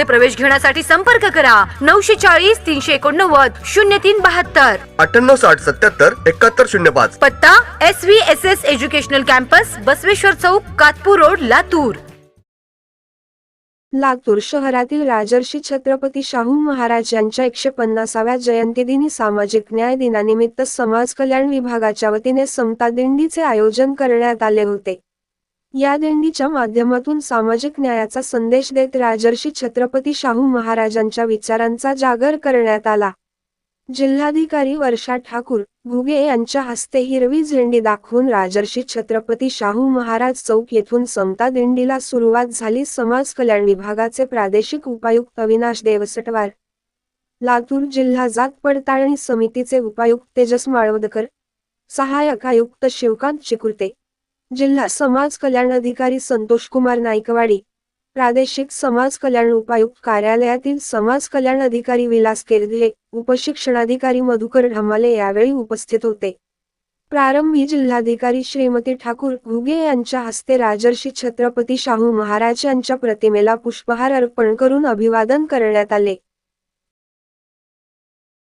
प्रवेश घेण्यासाठी संपर्क करा. नऊशे चाळीस तीनशे एकोणनव्वद शून्य तीन बहात्तर. अठ्ठ्याण्णव साठ सत्याहत्तर एकाहत्तर शून्य पाच. पत्ता S V S S educational campus Basaveshwar Chowk Katpur road Latur. Latur शहरातील राजर्षी छत्रपती शाहू महाराज यांच्या एकशे पन्नासाव्या जयंतीदिनी सामाजिक न्याय दिनानिमित्त समाज कल्याण विभागाच्या वतीने समता दिंडीचे आयोजन करण्यात आले होते. या दिंडीच्या माध्यमातून सामाजिक न्यायाचा संदेश देत राजर्षी छत्रपती शाहू महाराजांच्या विचारांचा जागर करण्यात आला. जिल्हाधिकारी वर्षा ठाकूर घुगे यांच्या हस्ते हिरवी झेंडी दाखवून राजर्षी छत्रपती शाहू महाराज चौक येथून समता दिंडीला सुरुवात झाली. समाज कल्याण विभागाचे प्रादेशिक उपायुक्त अविनाश देवसटवार लातूर जिल्हा जात पडताळणी समितीचे उपायुक्त तेजस माळवदकर सहायक आयुक्त शिवकांत चिकुर्ते जिल्हा समाज कल्याण अधिकारी संतोष कुमार नाईकवाडी प्रादेशिक समाज कल्याण उपायुक्त कार्यालयातील समाज कल्याण अधिकारी विलास केरदिले उपशिक्षणाधिकारी मधुकर ढमाले यावेळी उपस्थित होते. प्रारंभी जिल्हाधिकारी श्रीमती ठाकूर घुगे यांच्या हस्ते राजर्षी छत्रपती शाहू महाराज यांच्या प्रतिमेला पुष्पहार अर्पण करून अभिवादन करण्यात आले.